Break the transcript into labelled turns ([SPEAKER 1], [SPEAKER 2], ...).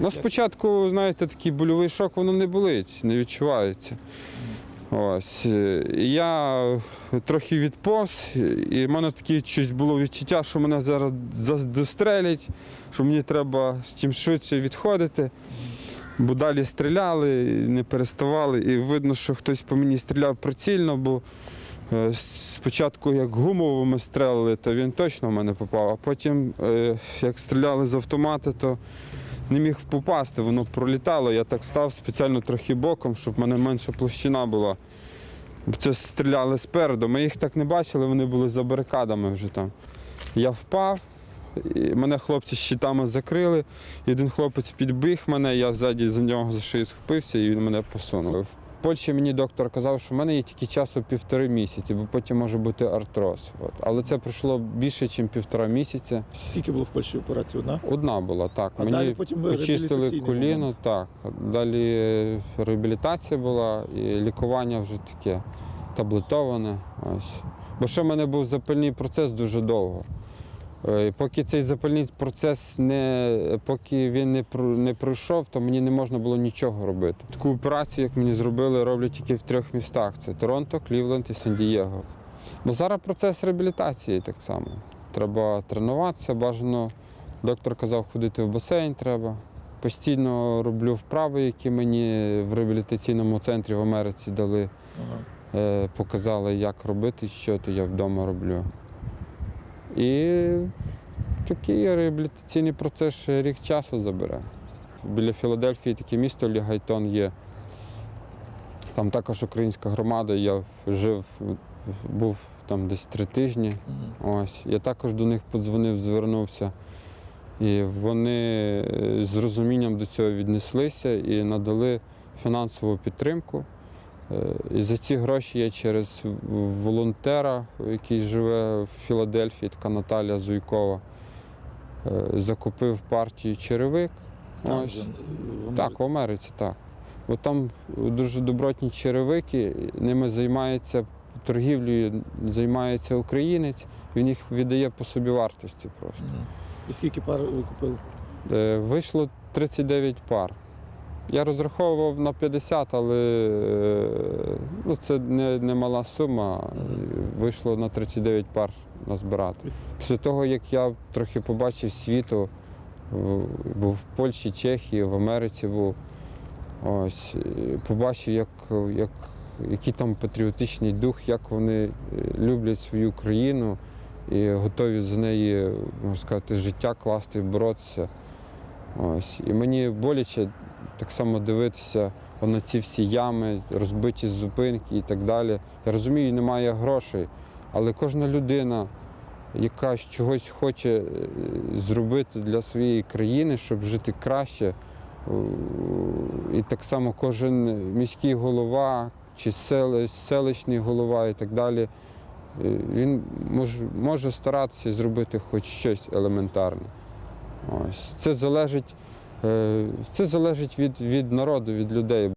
[SPEAKER 1] Ну, спочатку, знаєте, такий больовий шок, воно не болить, не відчувається. Ось. Я трохи відповз, і в мене таке щось було відчуття, що мене зараз за- дострелять, що мені треба чим швидше відходити. Бо далі стріляли, не переставали, і видно, що хтось по мені стріляв прицільно, бо е, спочатку як гумовими стрелили, то він точно в мене попав, а потім, е, як стріляли з автомата, то не міг попасти, воно пролітало. Я так став спеціально трохи боком, щоб в мене менша площина була. Це стріляли спереду. Ми їх так не бачили, вони були за барикадами вже там. Я впав, і мене хлопці щитами закрили. Один хлопець підбіг мене, я ззаді за нього за шию схопився і він мене посунув. Польщі мені доктор казав, що в мене є тільки часу півтори місяці, бо потім може бути артроз. От. Але це пройшло більше, ніж півтора місяця.
[SPEAKER 2] Скільки було в Польщі операцій? Одна?
[SPEAKER 1] Одна була, так.
[SPEAKER 2] А
[SPEAKER 1] Мені
[SPEAKER 2] далі потім
[SPEAKER 1] почистили коліно,
[SPEAKER 2] момент.
[SPEAKER 1] так. Далі е, реабілітація була і лікування вже таке таблетоване. Ось. Бо ще в мене був запальний процес дуже довго. Е, Поки цей запальний процес не, поки він не, не пройшов, то мені не можна було нічого робити. Таку операцію, як мені зробили, роблять тільки в трьох містах: це Торонто, Клівленд і Сан-Дієго. Бо зараз процес реабілітації так само. Треба тренуватися, бажано. Доктор казав, ходити в басейн треба. Постійно роблю вправи, які мені в реабілітаційному центрі в Америці дали. Е, показали, як робити, що то я вдома роблю. І такий реабілітаційний процес ще рік часу забере. Біля Філадельфії таке місто Лігайтон є. Там також українська громада. Я жив, був там десь три тижні. Ось. Я також до них подзвонив, звернувся. І вони е, з розумінням до цього віднеслися і надали фінансову підтримку. Е, І за ці гроші я через волонтера, який живе в Філадельфії, така Наталія Зуйкова, е, закупив партію черевик.
[SPEAKER 2] Там
[SPEAKER 1] Ось.
[SPEAKER 2] в
[SPEAKER 1] Так, в
[SPEAKER 2] Америці.
[SPEAKER 1] Так. Бо там дуже добротні черевики, ними займається торгівлею, займається українець, він їх віддає по собі вартості просто.
[SPEAKER 2] І скільки пар ви купили?
[SPEAKER 1] Е, Вийшло 39 пар. Я розраховував на 50, але е, ну, це не, не мала сума. Вийшло на 39 пар назбирати. Після того, як я трохи побачив світу, був в Польщі, Чехії, в Америці був. Ось, побачив, як, як, який там патріотичний дух, як вони е, люблять свою країну і готові за неї, можна сказати, життя класти, боротися. Ось. І мені боляче так само дивитися на ці всі ями, розбиті зупинки і так далі. Я розумію, немає грошей, але кожна людина, яка чогось хоче е, зробити для своєї країни, щоб жити краще, і так само кожен міський голова чи селищний голова і так далі, е, він може, може старатися зробити хоч щось елементарне. Ось. Це залежить, це залежить від, від народу, від людей.